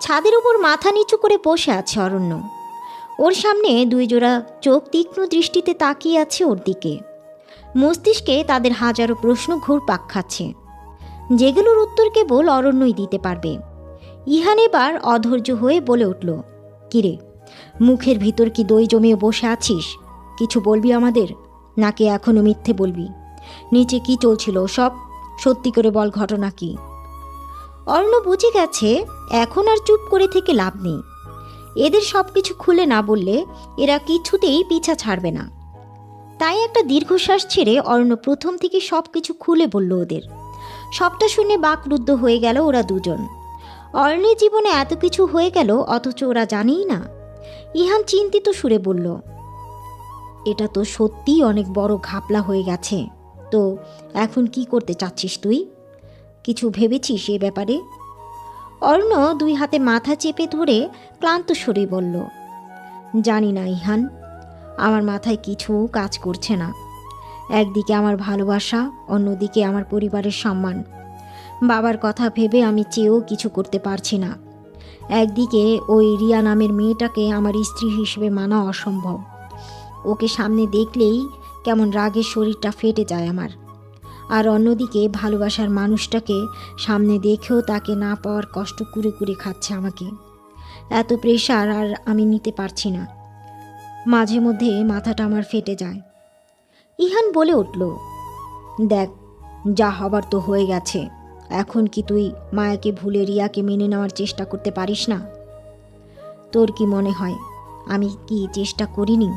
ছাদের উপর মাথা নিচু করে বসে আছে অরণ্য। ওর সামনে দুই জোড়া চোখ তীক্ষ্ণ দৃষ্টিতে তাকিয়ে আছে ওর দিকে। মস্তিষ্কে তাদের হাজারো প্রশ্ন ঘুর পাক খাচ্ছে। যেগুলোর উত্তর কেবল অরণ্যই দিতে পারবে। ইহান এবার অধৈর্য হয়ে বলে উঠল, কিরে, মুখের ভিতর কি দই জমিয়ে বসে আছিস? কিছু বলবি আমাদের? নাকি এখনও মিথ্যে বলবি? নিচে কি চলছিল সব? সত্যি করে বল ঘটনা কি? অর্ণ বুঝে গেছে এখন আর চুপ করে থেকে লাভ নেই। এদের সব কিছু খুলে না বললে এরা কিছুতেই পিছা ছাড়বে না। তাই একটা দীর্ঘশ্বাস ছেড়ে অর্ণ প্রথম থেকে সব কিছু খুলে বলল ওদের। সবটা শুনে বাকরুদ্ধ হয়ে গেল ওরা দুজন। অর্ণের জীবনে এত কিছু হয়ে গেল, অথচ ওরা জানেই না। ইহান চিন্তিত সুরে বলল, এটা তো সত্যিই অনেক বড় ঘাপলা হয়ে গেছে। তো এখন কি করতে চাচ্ছিস তুই? কিছু ভেবেছিস এ ব্যাপারে? অর্ণ দুই হাতে মাথা চেপে ধরে ক্লান্ত সরে বলল, জানি না ইহান, আমার মাথায় কিছু কাজ করছে না। একদিকে আমার ভালোবাসা, অন্যদিকে আমার পরিবারের সম্মান। বাবার কথা ভেবে আমি চেয়েও কিছু করতে পারছি না। একদিকে ওই রিয়া নামের মেয়েটাকে আমার স্ত্রী হিসেবে মানা অসম্ভব। ওকে সামনে দেখলেই কেমন রাগের শরীরটা ফেটে যায় আমার। আর অন্যদিকে ভালোবাসার মানুষটাকে সামনে দেখেও তাকে না পাওয়ার কষ্ট কুরে কুরে খাচ্ছে আমাকে। এত প্রেশার আর আমি নিতে পারছি না। মাঝে মধ্যে মাথাটা আমার ফেটে যায়। ইহান বলে উঠল, দেখ, যা হবার তো হয়ে গেছে। এখন কি তুই মায়াকে ভুলে রিয়াকে মেনে নেওয়ার চেষ্টা করতে পারিস না? তোর কি মনে হয়, আমি কি চেষ্টা করিনি?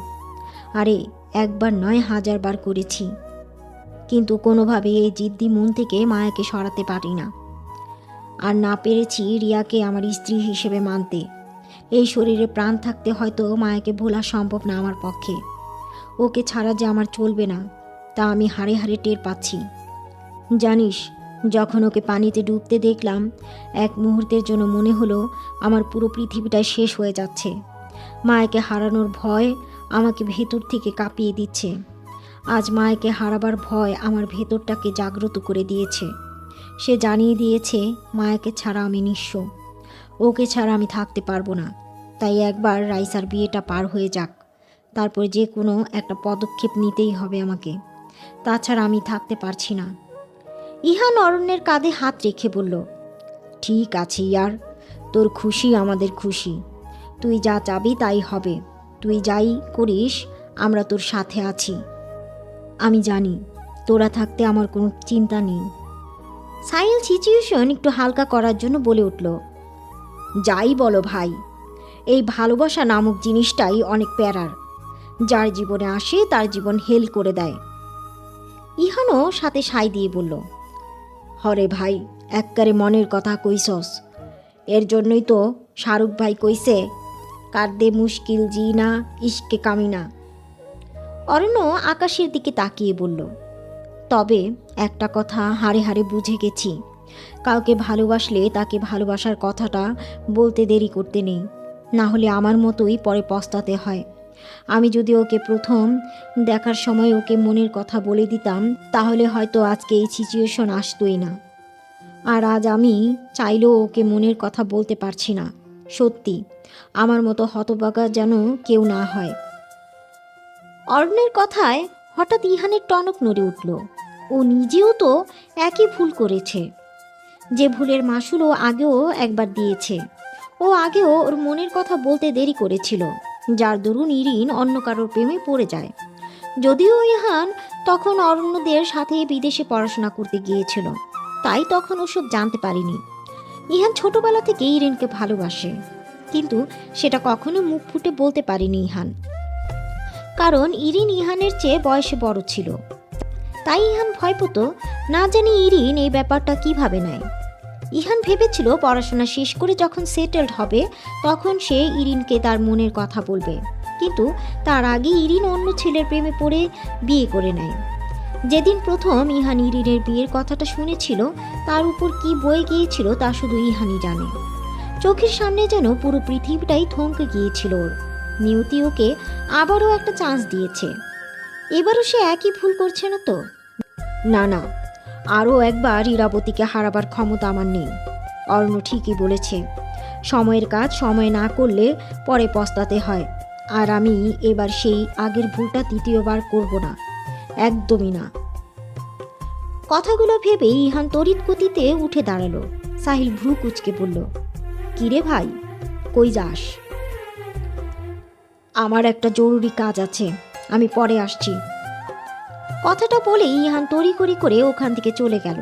আরে, একবার নয়, হাজারবার করেছি। কিন্তু কোনোভাবে এই জিদ্দি মন থেকে মায়াকে সরাতে পারি না। আর না পেরেছি রিয়াকে আমার স্ত্রী হিসেবে মানতে। এই শরীরে প্রাণ থাকতে হয়তো মায়াকে ভোলা সম্ভব না আমার পক্ষে। ওকে ছাড়া যে আমার চলবে না, তা আমি হাড়ে হাড়ে টের পাচ্ছি। জানিস, যখন ওকে পানিতে ডুবতে দেখলাম, এক মুহূর্তের জন্য মনে হলো আমার পুরো পৃথিবীটাই শেষ হয়ে যাচ্ছে। মায়াকে হারানোর ভয় আমাকে ভেতর থেকে কাঁপিয়ে দিচ্ছে। আজ মায়াকে হারাবার ভয় আমার ভেতরটাকে জাগ্রত করে দিয়েছে। সে জানিয়ে দিয়েছে, মায়াকে ছাড়া আমি নিঃস্ব। ওকে ছাড়া আমি থাকতে পারব না। তাই একবার রাইসার বিয়েটা পার হয়ে যাক। তারপর যে কোনো একটা পদক্ষেপ নিতেই হবে আমাকে। তাছাড়া আমি থাকতে পারছি না। ইহান অরণ্যের কাঁধে হাত রেখে বলল, ঠিক আছে ইয়ার, তোর খুশি আমাদের খুশি। তুই যা চাবি তাই হবে। তুই যাই করিস, আমরা তোর সাথে আছি। আমি জানি, তোরা থাকতে আমার কোনো চিন্তা নেই। সাইল সিচুয়েশন একটু হালকা করার জন্য বলে উঠল, যাই বলো ভাই, এই ভালোবাসা নামক জিনিসটাই অনেক প্যারার। যার জীবনে আসে, তার জীবন হেল করে দেয়। ইহানও সাথে সাই দিয়ে বলল, হরে ভাই, এককারে মনের কথা কইসস এর জন্যই তো শাহরুখ ভাই কইছে কার্দে মুশকিল জি না, ইশকে কামিনা অরণ্য আকাশের দিকে তাকিয়ে বলল, তবে একটা কথা হাড়ে হাড়ে বুঝে গেছি। কাউকে ভালোবাসলে তাকে ভালোবাসার কথাটা বলতে দেরি করতে নেই। না হলে আমার মতোই পরে পস্তাতে হয়। আমি যদি ওকে প্রথম দেখার সময় ওকে মনের কথা বলে দিতাম, তাহলে হয়তো আজকে এই সিচুয়েশন আসতোই না। আর আজ আমি চাইলেও ওকে মনের কথা বলতে পারছি না। সত্যি, আমার মতো হতবাগা যেন কেউ না হয়। অর্ণের কথায় হঠাৎ ইহানের টনক নড়ে উঠল। ও নিজেও তো একই ভুল করেছে। যে ভুলের মাসুল ও আগেও একবার দিয়েছে। ও আগেও ওর মনের কথা বলতে দেরি করেছিল, যার দরুন ইরিন অন্য কারোর প্রেমে পড়ে যায়। যদিও ইহান তখন অরণ্যদের সাথে বিদেশে পড়াশোনা করতে গিয়েছিল, তাই তখন ওসব জানতে পারিনি। ইহান ছোটবেলা থেকে ইরিনকে ভালোবাসে, কিন্তু সেটা কখনো মুখ ফুটে বলতে পারিনি ইহান। কারণ ইরিন ইহানের চেয়ে বয়সে বড় ছিল। তাই ইহান ভয় পেত না জানি ইরিন এই ব্যাপারটা কীভাবে নেয়। ইহান ভেবেছিল পড়াশোনা শেষ করে যখন সেটেলড হবে, তখন সে ইরিনকে তার মনের কথা বলবে। কিন্তু তার আগে ইরিন অন্য ছেলের প্রেমে পড়ে বিয়ে করে নেয়। যেদিন প্রথম ইহান ইরিনের বিয়ের কথাটা শুনেছিল, তার উপর কি বয়ে গিয়েছিল তা শুধু ইহানই জানে। চোখের সামনে যেন পুরো পৃথিবীটাই থমকে গিয়েছিল ওর। নিয়তি ওকে আবারও একটা চান্স দিয়েছে। এবারও সে একই ভুল করছে না তো? না না। আরও একবার ইরাবতীকে হারাবার ক্ষমতা আমার নেই। অর্ণ ঠিকই বলেছে। সময়ের কাজ সময় না করলে পরে পস্তাতে হয়। আর আমি এবার সেই আগের ভুলটা তৃতীয়বার করব না। একদমই না। কথাগুলো ভেবে ইহান তড়িৎ গতিতে উঠে দাঁড়াল। সাহিল ভ্রু কুচকে বলল, কিরে ভাই? কই যাস? আমার একটা জরুরি কাজ আছে। আমি পরে আসছি। কথাটা বলেই ইহান তড়িঘড়ি করে ওখান থেকে চলে গেল।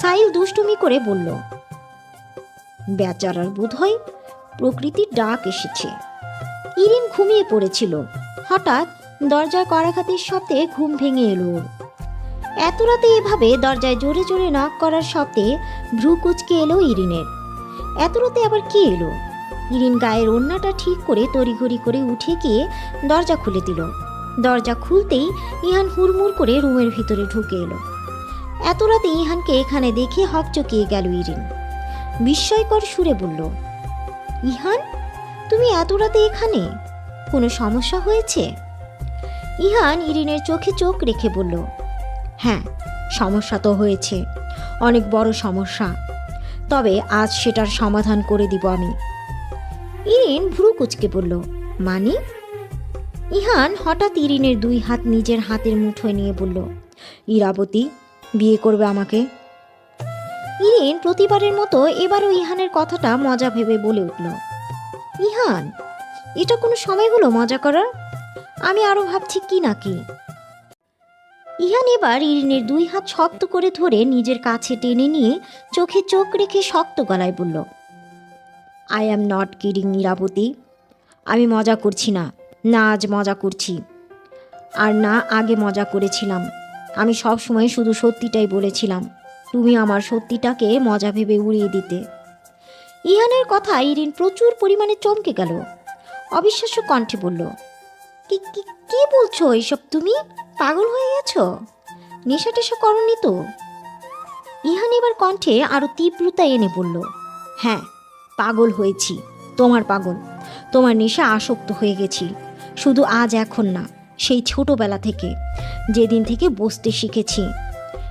সাইল দুষ্টুমি করে বলল, বেচারার বোধ হয় প্রকৃতির ডাক এসেছে। ইরিন ঘুমিয়ে পড়েছিল। হঠাৎ দরজায় করাঘাতের শব্দে ঘুম ভেঙে এলো এত রাতে এভাবে দরজায় জোরে জোরে নাক করার শব্দে ভ্রু কুচকে এলো ইরিনের। এত রাতে আবার কে এলো? ইরিন গায়ের ওড়নাটা ঠিক করে তড়িঘড়ি করে উঠে গিয়ে দরজা খুলে দিল। দরজা খুলতেই ইহান হুড়মুড় করে রুমের ভিতরে ঢুকে এলো। এত রাতে ইহানকে এখানে দেখে হকচকিয়ে গেল ইরিন বিস্ময়কর সুরে বলল, ইহান, তুমি এত রাতে এখানে? কোনো সমস্যা হয়েছে? ইহান ইরিনের চোখে চোখ রেখে বলল হ্যাঁ সমস্যা তো হয়েছে। অনেক বড় সমস্যা। তবে আজ সেটার সমাধান করে দিব আমি। ইরিন ভ্রু কুচকে পড়ল। মানে? ইহান হঠাৎ ইরিনের দুই হাত নিজের হাতের মুঠোয় নিয়ে বলল, ইরাবতী, বিয়ে করবে আমাকে? ইরিন প্রতিবারের মতো এবারও ইহানের কথাটা মজা ভেবে বলে উঠল, ইহান, এটা কোনো সময় হলো মজা করার? আমি আরও ভাবছি কি নাকি ইহান এবার ইরিনের দুই হাত শক্ত করে ধরে নিজের কাছে টেনে নিয়ে চোখে চোখ রেখে শক্ত গলায় বলল I am not kidding Irabati আমি মজা করছি না। না, আজ মজা করছি। আর না, আগে মজা করেছিলাম। আমি সব সময় শুধু সত্যিটাই বলেছিলাম। তুমি আমার সত্যিটাকে মজা ভেবে উড়িয়ে দিতে। ইহানের কথা ইরিন প্রচুর পরিমাণে চমকে গেল। অবিশ্বাস্য কণ্ঠে বলল, কি কি বলছো এইসব তুমি? পাগল হয়ে গেছো? নেশা টেশা করনি তো? ইহান এবার কণ্ঠে আরও তীব্রতা এনে বলল হ্যাঁ পাগল হয়েছি, তোমার পাগল। তোমার নেশা আসক্ত হয়ে গেছি। শুধু আজ এখন না, সেই ছোটোবেলা থেকে, যেদিন থেকে বসতে শিখেছি।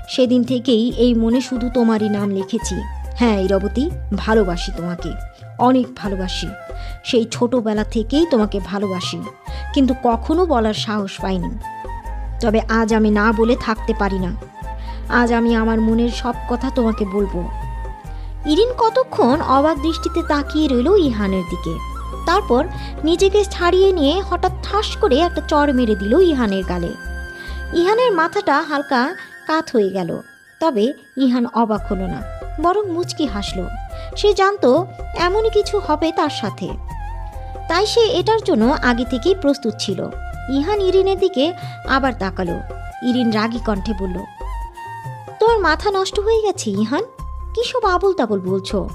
সেদিন থেকেই এই মনে শুধু তোমারই নাম লিখেছি। হ্যাঁ ইরবতী ভালোবাসি তোমাকে। অনেক ভালোবাসি। সেই ছোটোবেলা থেকেই তোমাকে ভালোবাসি। কিন্তু কখনো বলার সাহস পাইনি। তবে আজ আমি না বলে থাকতে পারি না। আজ আমি আমার মনের সব কথা তোমাকে বলব। ইরিন কতক্ষণ অবাক দৃষ্টিতে তাকিয়ে রইল ইহানের দিকে। তারপর নিজেকে ছাড়িয়ে নিয়ে হঠাৎ ঠাস করে একটা চড় মেরে দিল ইহানের গালে। ইহানের মাথাটা হালকা কাত হয়ে গেল, তবে ইহান অবাক হলো না, বরং মুচকি হাসল। সে জানতো এমনই কিছু হবে তার সাথে। তাই সে এটার জন্য আগে থেকেই প্রস্তুত ছিল। ইহান ইরিনের দিকে আবার তাকালো। ইরিন রাগী কণ্ঠে বলল তোমার মাথা নষ্ট হয়ে গেছে, ইহান? কি সব আবল তাবল বলছো?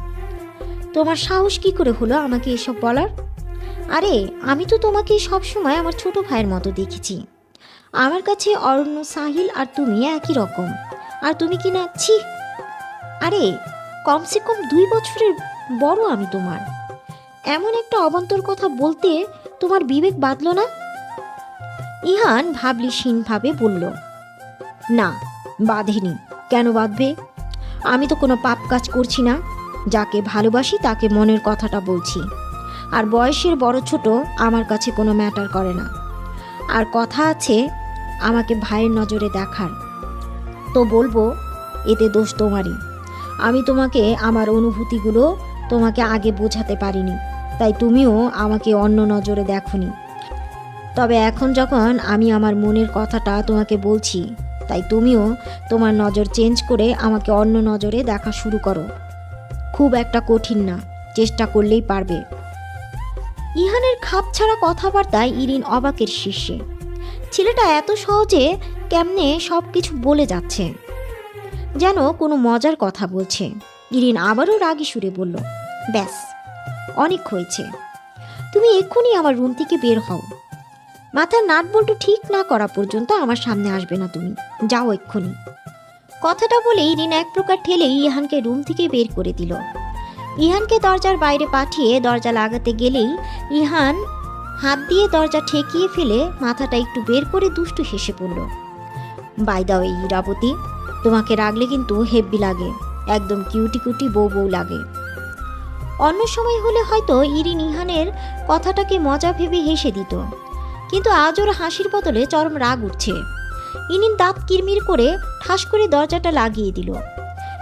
তোমার সাহস কি করে হলো আমাকে এসব বলার? আরে, আমি তো তোমাকে সবসময় আমার ছোট ভাইয়ের মতো দেখেছি। আমার কাছে অরণ্য, সাহিল আর তুমি একই রকম। আর তুমি কি না, ছি! আরে, কমসে কম দুই বছরের বড় আমি তোমার। এমন একটা অবান্তর কথা বলতে তোমার বিবেক বাঁধল না? ইহান ভাবলিসীনভাবে বলল, না, বাঁধেনি। কেন বাঁধবে? আমি তো কোনো পাপ কাজ করছি না। যাকে ভালোবাসি তাকে মনের কথাটা বলছি। আর বয়সের বড় ছোট আমার কাছে কোনো ম্যাটার করে না। আর কথা আছে আমাকে ভাইয়ের নজরে দেখার। তো বলব, এতে দোষ তোমারই। আমি তোমাকে, আমার অনুভূতিগুলো তোমাকে আগে বোঝাতে পারিনি। তাই তুমিও আমাকে অন্য নজরে দেখনি। তবে এখন যখন আমি আমার মনের কথাটা তোমাকে বলছি তাই তুমিও তোমার নজর চেঞ্জ করে আমাকে অন্য নজরে দেখা শুরু করো। খুব একটা কঠিন না, চেষ্টা করলেই পারবে। ইহানের খাপ ছাড়া কথাবার্তায় ইরিন অবাকের শীর্ষে। ছেলেটা এত সহজে কেমনে সব কিছু বলে যাচ্ছে? যেন কোনো মজার কথা বলছে। ইরিন আবারও রাগি সুরে বলল, ব্যাস, অনেক হয়েছে। তুমি এক্ষুনি আমার রুম থেকে বের হও। মাথার নাট বল্টু ঠিক না করা পর্যন্ত আমার সামনে আসবে না তুমি। যাও এক্ষুনি। কথাটা বলে ইরিন এক প্রকার ঠেলে ইহানকে রুম থেকে বের করে দিল। ইহানকে দরজার বাইরে পাঠিয়ে দরজা লাগাতে গেলেই ইহান হাত দিয়ে দরজা ঠেকিয়ে ফেলে মাথাটা একটু বের করে দুষ্টু হেসে পড়ল। বাই দাও এই ইরাবতী, তোমাকে রাগলে কিন্তু হেব্বি লাগে, একদম কিউটি কুটি বউ বউ লাগে। অন্য সময় হলে হয়তো ইরি ইহানের কথাটাকে মজা ভেবে হেসে দিত। কিন্তু আজ ওর হাসির বদলে চরম রাগ উঠছে। ইনিন দাঁত কিরমির করে ঠাস করে দরজাটা লাগিয়ে দিল।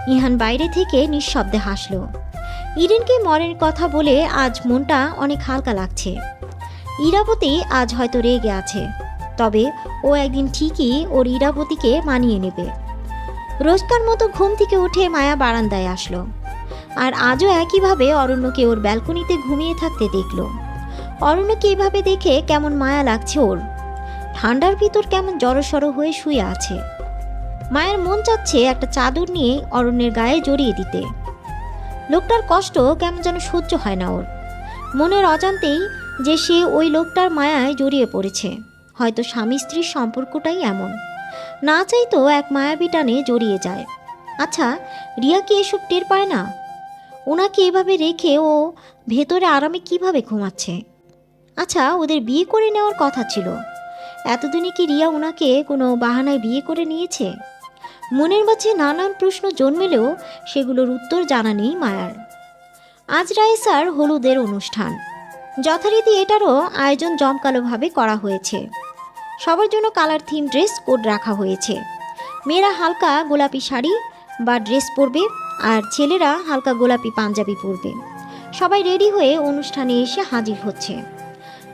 ইহান বাইরে থেকে নিঃশব্দে হাসল। ইরিনকে মরের কথা বলে আজ মনটা অনেক হালকা লাগছে। ইরাবতী আজ হয়তো রেগে আছে। তবে ও একদিন ঠিকই ওর ইরাবতীকে মানিয়ে নেবে। রোজকার মতো ঘুম থেকে উঠে মায়া বারান্দায় আসলো। আর আজও একইভাবে অরণ্যকে ওর ব্যালকনিতে ঘুমিয়ে থাকতে দেখল। অরণ্যকে এভাবে দেখে কেমন মায়া লাগছে ওর। ঠান্ডার ভিতর কেমন জড়সড় হয়ে শুয়ে আছে। মায়ের মন চাচ্ছে একটা চাদর নিয়ে অরণ্যের গায়ে জড়িয়ে দিতে। লোকটার কষ্ট কেমন যেন সহ্য হয় না ওর। মনের অজান্তেই যে সে ওই লোকটার মায়ায় জড়িয়ে পড়েছে। হয়তো স্বামী স্ত্রীর সম্পর্কটাই এমন। না চাইতো এক মায়াবী টানে জড়িয়ে যায়। আচ্ছা রিয়া কি এসব টের পায় না? ওনাকে এভাবে রেখে ও ভেতরে আরামে কীভাবে ঘুমাচ্ছে? আচ্ছা ওদের বিয়ে করে নেওয়ার কথা ছিল। এতদিনে কি রিয়া ওনাকে কোনো বাহানায় বিয়ে করে নিয়েছে? মনের মাঝে নানান প্রশ্ন জন্মেলেও সেগুলোর উত্তর জানা নেই মায়ার। আজ রাইসার হলুদের অনুষ্ঠান। যথারীতি এটারও আয়োজন জমকালোভাবে করা হয়েছে। সবার জন্য কালার থিম ড্রেস কোড রাখা হয়েছে। মেয়েরা হালকা গোলাপি শাড়ি বা ড্রেস পরবে আর ছেলেরা হালকা গোলাপি পাঞ্জাবি পরবে। সবাই রেডি হয়ে অনুষ্ঠানে এসে হাজির হচ্ছে।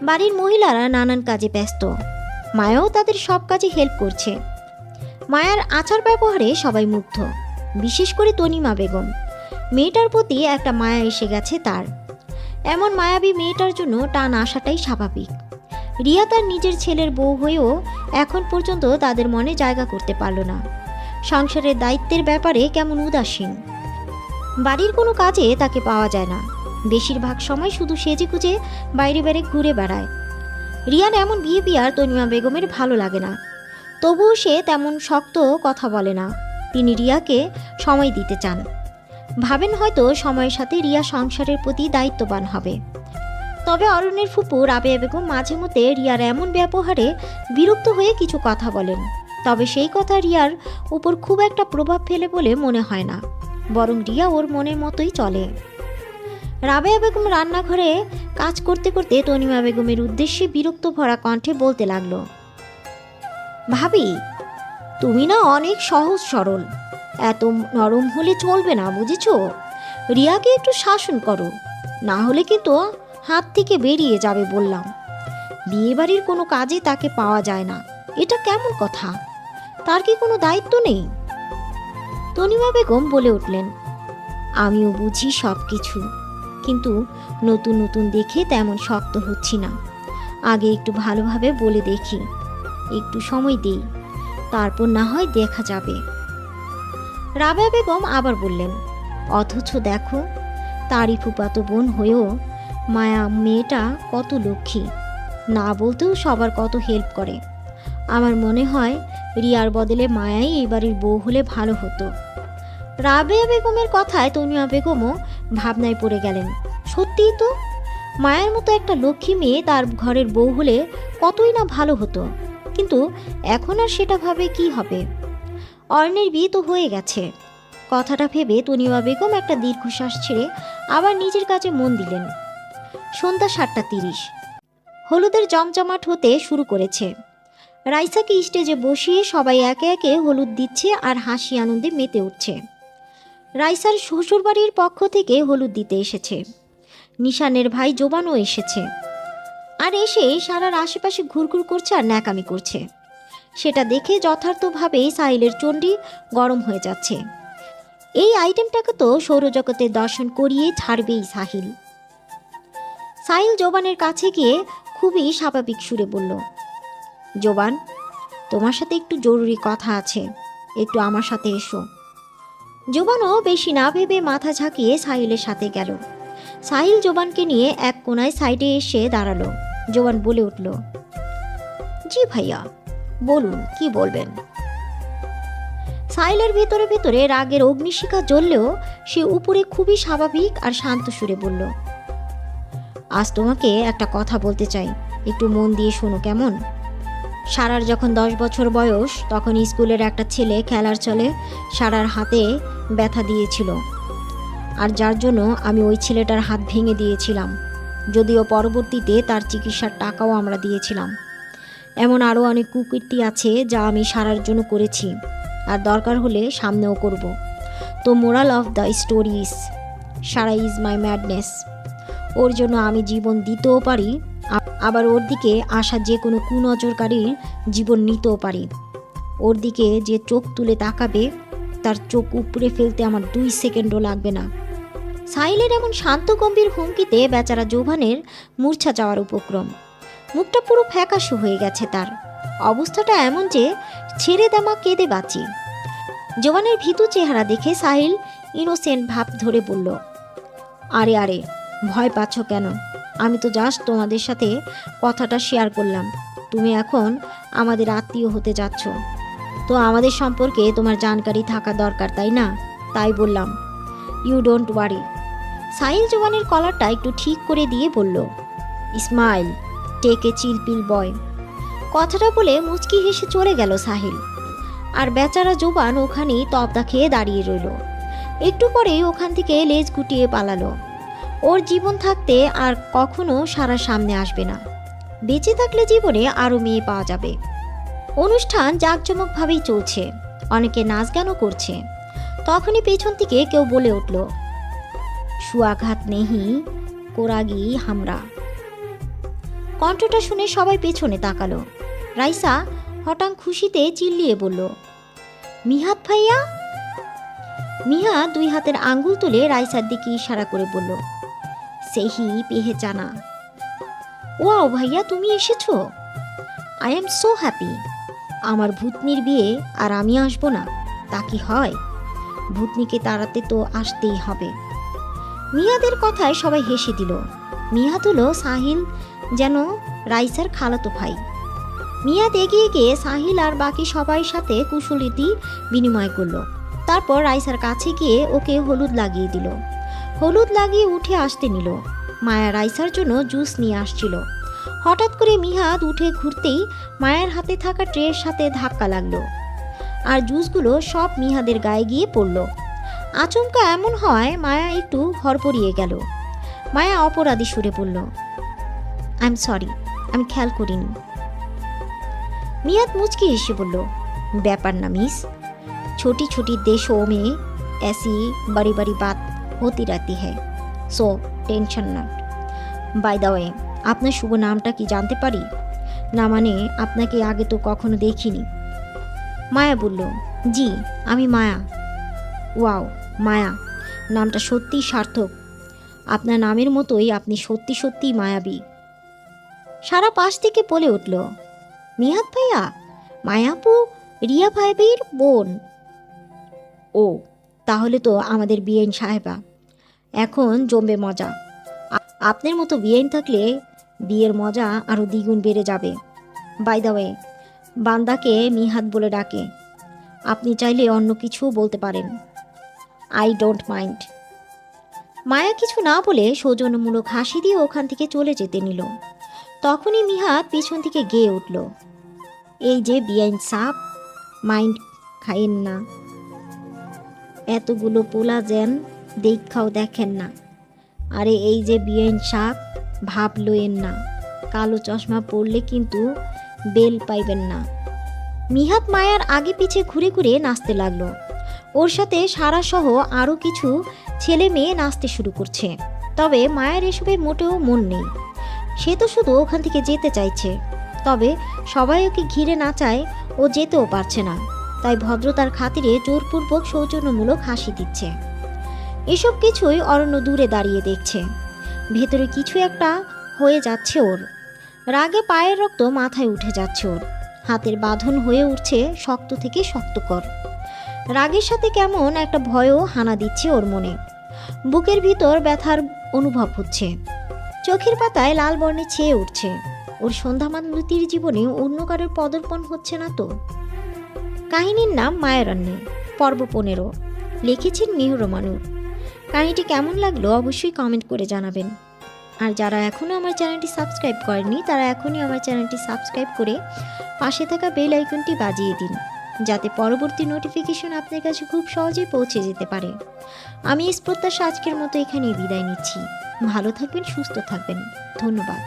বাড়ির মহিলারা নানান কাজে ব্যস্ত। মায়াও তাদের সব কাজে হেল্প করছে। মায়ার আচার ব্যবহারে সবাই মুগ্ধ, বিশেষ করে তনিমা বেগম। মেয়েটার প্রতি একটা মায়া এসে গেছে তার। এমন মায়াবী মেয়েটার জন্য টান আসাটাই স্বাভাবিক। রিয়া তার নিজের ছেলের বউ হয়েও এখন পর্যন্ত তাদের মনে জায়গা করতে পারল না। সংসারের দায়িত্বের ব্যাপারে কেমন উদাসীন। বাড়ির কোনো কাজে তাকে পাওয়া যায় না। বেশিরভাগ সময় শুধু সেজে গুজে বাইরে বাইরে ঘুরে বেড়ায়। রিয়ার এমন বিহেভিয়ার তনিমা বেগমের ভালো লাগে না। তবুও সে তেমন শক্ত কথা বলে না। তিনি রিয়াকে সময় দিতে চান। ভাবেন হয়তো সময়ের সাথে রিয়া সংসারের প্রতি দায়িত্ববান হবে। তবে অরণ্যের ফুপু রাবেয়া বেগম মাঝে মধ্যে রিয়ার এমন ব্যবহারে বিরক্ত হয়ে কিছু কথা বলেন। তবে সেই কথা রিয়ার উপর খুব একটা প্রভাব ফেলে বলে মনে হয় না। বরং রিয়া ওর মনের মতোই চলে। রাবেয়া বেগম রান্নাঘরে কাজ করতে করতে তনিমা বেগমের উদ্দেশ্যে বিরক্ত ভরা কণ্ঠে বলতে লাগল, ভাবি, তুমি না অনেক সহজ সরল। এত নরম হলে চলবে না, বুঝেছ? রিয়াকে একটু শাসন করো, না হলে কিন্তু হাত থেকে বেরিয়ে যাবে বললাম। বিয়েবাড়ির কোনো কাজে তাকে পাওয়া যায় না, এটা কেমন কথা? তার কি কোনো দায়িত্ব নেই? তনিমা বেগম বলে উঠলেন, আমিও বুঝি সব কিছু কিন্তু নতুন নতুন দেখে তেমন শক্ত হচ্ছি না। আগে একটু ভালোভাবে বলে দেখি, একটু সময় দেই, তারপর না হয় দেখা যাবে। রাবেয়া বেগম আবার বললেন, অথচ দেখো তারই ফুপাতো বোন হয়েও মায়া মেয়েটা কত লক্ষ্মী, না বলতেও সবার কত হেল্প করে। আমার মনে হয় রিয়ার বদলে মায়াই এই বাড়ির বউ হলে ভালো হতো। রাবেয়া বেগমের কথায় তনিয়া বেগমও ভাবনায় পড়ে গেলেন। সত্যিই তো? মায়ের মতো একটা লক্ষ্মী মেয়ে তার ঘরের বউ হলে কতই না ভালো হতো। কিন্তু এখন আর সেটা ভাবে কি হবে? অর্ণের বিয়ে তো হয়ে গেছে। কথাটা ভেবে তনিমা বেগম একটা দীর্ঘশ্বাস ছেড়ে আবার নিজের কাজে মন দিলেন। সন্ধ্যা সাতটা তিরিশ। হলুদের জমজমাট হতে শুরু করেছে। রাইসাকে স্টেজে বসিয়ে সবাই একে একে হলুদ দিচ্ছে আর হাসি আনন্দে মেতে উঠছে। রাইসার শ্বশুরবাড়ির পক্ষ থেকে হলুদ দিতে এসেছে। নিশানের ভাই জোবানও এসেছে। আর এসে সারার আশেপাশে ঘুরঘুর করছে আর ন্যাকামি করছে। সেটা দেখে যথার্থভাবেই সাহিলের চণ্ডী গরম হয়ে যাচ্ছে। এই আইটেমটাকে তো সৌরজগতের দর্শন করিয়ে ছাড়বেই সাহিল। সাহিল জোবানের কাছে গিয়ে খুবই স্বাভাবিক সুরে বলল, জোবান, তোমার সাথে একটু জরুরি কথা আছে। একটু আমার সাথে এসো। জোবানও বেশি না ভেবে মাথা ঝাঁকিয়ে সাহিলের সাথে গেল। সাহিল জোবানকে নিয়ে এক কোনায় সাইডে এসে দাঁড়াল। জোবান বলে উঠল, জি ভাইয়া, বলুন, কি বলবেন? সাইলের ভেতরে ভিতরে রাগের অগ্নিশিখা জ্বললেও সে উপরে খুবই স্বাভাবিক আর শান্ত সুরে বলল, আজ তোমাকে একটা কথা বলতে চাই। একটু মন দিয়ে শোনো কেমন? সারার যখন দশ বছর বয়স, তখন স্কুলের একটা ছেলে খেলার চলে, সারার হাতে ব্যথা দিয়েছিল। আর যার জন্য আমি ওই ছেলেটার হাত ভেঙে দিয়েছিলাম, যদিও পরবর্তীতে তার চিকিৎসার টাকাও আমরা দিয়েছিলাম। এমন আরও অনেক কুকীর্তি আছে যা আমি সারার জন্য করেছি, আর দরকার হলে সামনেও করব। তো moral of the story stories, Sara is my madness. ওর জন্য আমি জীবন দিতেও পারি, আবার ওর দিকে আসা যে কোনো কুনজরকারীর জীবন নিতেও পারি। ওর দিকে যে চোখ তুলে তাকাবে তার চোখ উপড়ে ফেলতে আমার দুই সেকেন্ডও লাগবে না। সাহিলের এমন শান্ত, গম্ভীর হুমকিতে বেচারা জোভানের মূর্ছা যাওয়ার উপক্রম। মুখটা পুরো ফ্যাকাশে হয়ে গেছে তার। অবস্থাটা এমন যে ছেড়ে দেমা কেঁদে বাঁচি। জোবানের ভীতু চেহারা দেখে সাহিল ইনোসেন্ট ভাব ধরে বলল, আরে আরে, ভয় পাচ্ছ কেন? আমি তো জাস্ট তোমাদের সাথে কথাটা শেয়ার করলাম। তুমি এখন আমাদের আত্মীয় হতে যাচ্ছ। তো আমাদের সম্পর্কে তোমার জানকারি থাকা দরকার, তাই না? তাই বললাম। ইউ ডোন্ট ওয়ারি সাহিল জোবানের কলারটা একটু ঠিক করে দিয়ে বলল ইসমাইল টেক চিলপিল বয় কথাটা বলে মুচকি হেসে চলে গেল সাহিল। আর বেচারা জোবান ওখানেই তবদা খেয়ে দাঁড়িয়ে রইল। একটু পরেই ওখান থেকে লেজ গুটিয়ে পালালো। ওর জীবন থাকতে আর কখনো সারা সামনে আসবে না। বেঁচে থাকলে জীবনে আরও মেয়ে পাওয়া যাবে। অনুষ্ঠান জাঁকজমকভাবেই চলছে। অনেকে নাচ গানও করছে। তখনই পেছন থেকে কেউ বলে উঠল, সুয়াঘাত নেহি, কোরাগি হামরা। কণ্ঠটা শুনে সবাই পেছনে তাকালো। রাইসা হঠাৎ খুশিতে চিল্লিয়ে বলল, মিহাত ভাইয়া? মিহা দুই হাতের আঙ্গুল তুলে রাইসার দিকে ইশারা করে বলল, সেহি পেহে জানা ওয়াও ভাইয়া, তুমি এসেছ? I am so happy. আমার ভূতনির বিয়ে আর আমি আসব না, তা কি হয়? ভূতনিকে তাড়াতে তো আসতেই হবে। মিয়াদের কথায় সবাই হেসে দিল। মিয়া হলো সাহিল যেন রাইসার খালাতো ভাই। মিয়াদ এগিয়ে গিয়ে সাহিল আর বাকি সবাই সাথে কুশলীতি বিনিময় করল। তারপর রাইসার কাছে গিয়ে ওকে হলুদ লাগিয়ে দিল। হলুদ লাগিয়ে উঠে আসতে নিল। মায়া রাইসার জন্য জুস নিয়ে আসছিল। হঠাৎ করে মিহাদ উঠে ঘুরতেই মায়ের হাতে থাকা ট্রের সাথে ধাক্কা লাগল। আর জুসগুলো সব মিহাদের গায়ে গিয়ে পড়ল। আচমকা এমন হয় মায়া একটু হরপড়িয়ে গেল। মায়া অপরাধী সুরে পড়ল আই এম সরি আমি খেয়াল করিনি। মিয়াদ মুচকি হেসে বলল, ব্যাপার না মিস। ছোটি ছোটি ও মেয়ে, এসি, বাড়ি বাড়ি বাত হতে রাতি হ্যাঁ so tension not by the way আপনার শুভ নামটা কি জানতে পারি? না মানে আপনাকে আগে তো কখনো দেখিনি। মায়া বলল, জি, আমি মায়া। ওয়াও, মায়া, নামটা সত্যিই সার্থক। আপনার নামের মতোই আপনি সত্যি সত্যিই মায়াবী। সারা পাশ থেকে বলে উঠল মিহাত ভাইয়া, মায়াপু রিয়া ভাইবির বোন। ও, তাহলে তো আমাদের বিয়েন সাহেবা। এখন জমবে মজা। আপনার মতো বিয়েন থাকলে বিয়ের মজা আরও দ্বিগুণ বেড়ে যাবে। বাই দা ওয়ে বান্দাকে মিহাত বলে ডাকে। আপনি চাইলে অন্য কিছুও বলতে পারেন। আই ডোন্ট মাইন্ড মায়া কিছু না বলে সৌজন্যমূলক হাসি দিয়ে ওখান থেকে চলে যেতে নিল। তখনই মিহাত পিছন থেকে গেয়ে উঠল। এই যে বিআইন সাপ মাইন্ড খাইন না। এতগুলো পোলা যেন দেখাও দেখেন না। আরে এই যে বিআইন সাপ ভাব লইয়েন না। কালো চশমা পরলে কিন্তু বেল পাইবেন না। মিহাত মায়ার আগে পিছে ঘুরে ঘুরে নাচতে লাগল। ওর সাথে সারা সহ আরও কিছু ছেলে মেয়ে নাচতে শুরু করছে। তবে মায়ের এসবে মোটেও মন নেই। সে তো শুধু ওখান থেকে যেতে চাইছে। তবে সবাই ওকে ঘিরে না চায়, ও যেতেও পারছে না। তাই ভদ্রতার খাতিরে জোরপূর্বক সৌজন্যমূলক হাসি দিচ্ছে। এসব কিছুই অরণ্য দূরে দাঁড়িয়ে দেখছে। ভেতরে কিছু একটা হয়ে যাচ্ছে ওর। রাগে পায়ের রক্ত মাথায় উঠে যাচ্ছে ওর। হাতের বাঁধন হয়ে উঠছে শক্ত থেকে শক্তকর। রাগের সাথে কেমন একটা ভয়ও হানা দিচ্ছে ওর মনে। বুকের ভিতর ব্যথার অনুভব হচ্ছে। চোখের পাতায় লাল বর্ণে ছেয়ে উঠছে। ওর সন্ধ্যামালতির জীবনে অন্য কারোর পদর্পণ হচ্ছে না তো। কাহিনীর নাম মায়ারণ্যে, পর্ব পনেরো। লিখেছেন মিহুর মানুর কাহিনীটি কেমন লাগল অবশ্যই কমেন্ট করে জানাবেন। আর যারা এখনও আমার চ্যানেলটি সাবস্ক্রাইব করেনি তারা এখনই আমার চ্যানেলটি সাবস্ক্রাইব করে পাশে থাকা বেল আইকনটি বাজিয়ে দিন, যাতে পরবর্তী নোটিফিকেশন আপনার কাছে খুব সহজেই পৌঁছে যেতে পারে। আমি স্পত্যাশ আজকের মতো এখানেই বিদায় নিচ্ছি। ভালো থাকবেন, সুস্থ থাকবেন। ধন্যবাদ।